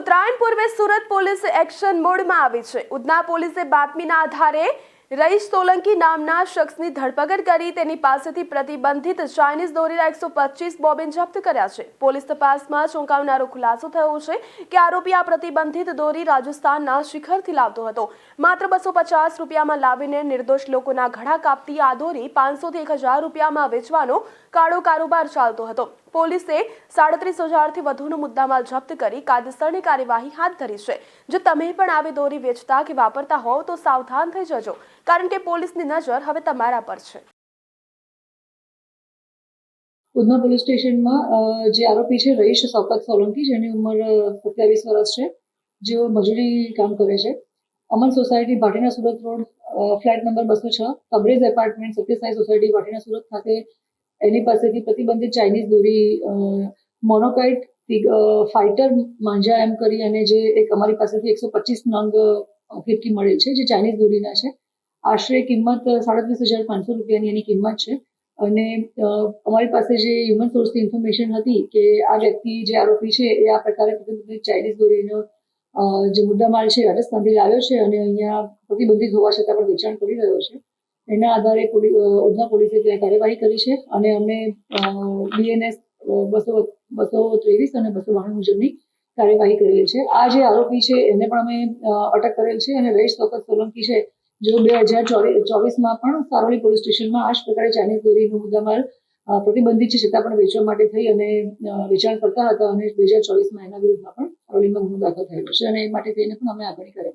ઉત્તરાયણ પૂર્વે Surat police action મોડમાં આવી છે. ઉધના પોલીસે બાતમીના આધારે રઈશ સોલંકી નામના શખ્સની ધરપકડ કરી તેની પાસેથી પ્રતિબંધિત ચાઇનીઝ દોરીના એકસો પચીસ બોબિન જપ્ત કર્યા છે. પોલીસ તપાસમાં ચોંકાવનારો ખુલાસો થયો છે કે આરોપી આ પ્રતિબંધિત દોરી રાજસ્થાનના શિખરથી લાવતો હતો. માત્ર બસો પચાસ રૂપિયામાં લાવીને નિર્દોષ લોકોના ઘડા કાપતી આ દોરી પાંચસોથી એક હજાર રૂપિયામાં વેચવાનો કાળો કારોબાર ચાલતો હતો. પોલીસે સાડત્રીસ હજારથી વધુનો મુદ્દામાલ જપ્ત કરી કાયદેસરની કાર્યવાહી હાથ ધરી છે. જો તમે પણ આવી દોરી વેચતા કે વાપરતા હોવ તો સાવધાન થઈ જજો. કારણ કે પોલીસની નજર હવે તમારા પર છે. ઉધના પોલીસ સ્ટેશનમાં જે આરોપી છે રહીશ શૌકત સોલંકી, જેની ઉંમર સત્યાવીસ વર્ષ છે, જેઓ મજૂરી કામ કરે છે. Amar society, Bhathena Surat road flat number બસો છ કબરેજ એપાર્ટમેન્ટ, સત્યસાઈ સોસાયટી, ભાટીના સુરત ખાતે એની પાસેથી પ્રતિબંધિત ચાઇનીઝ દોરી મોનોકાઇટ ફાઇટર માંજા એમ કરી અને જે એક અમારી પાસેથી એકસો પચીસ નંગ ફિરકી મળેલ છે, જે ચાઇનીઝ દોરીના છે આશરે કિંમત સાડત્રીસ હજાર પાંચસો રૂપિયાની એની કિંમત છે. અને અમારી પાસે જે હ્યુમન સોર્સથી ઇન્ફોર્મેશન હતી કે આ વ્યક્તિ જે આરોપી છે, એ આ પ્રકારે ચાઇનીઝ દોરીનો જે મુદ્દામાલ છે, રાજસ્થાનથી લાવ્યો છે અને અહીંયા પ્રતિબંધિત હોવા છતાં પણ વેચાણ કરી રહ્યો છે. એના આધારે ઉધના પોલીસે ત્યાં કાર્યવાહી કરી છે અને અમે બીએનએસ બસો બસો ત્રેવીસ અને બસો બાણું મુજબની કાર્યવાહી કરેલી છે. આ જે આરોપી છે, એને પણ અમે અટક કરેલ છે અને રહીશ વખત સોલંકી છે જો બે હજાર ચોવીસમાં પણ સારોલી પોલીસ સ્ટેશનમાં આ જ પ્રકારે ચાઇનીઝ દોરીનો મુદ્દામાલ પ્રતિબંધિત છે, છતાં પણ વેચવા માટે થઈ અને વેચાણ કરતા હતા અને બે હજાર ચોવીસમાં એના વિરુદ્ધમાં પણ સારોલીમાં ગુનો દાખલ થયેલો છે અને એ માટે થઈને પણ અમે આગળ કાર્યવાહી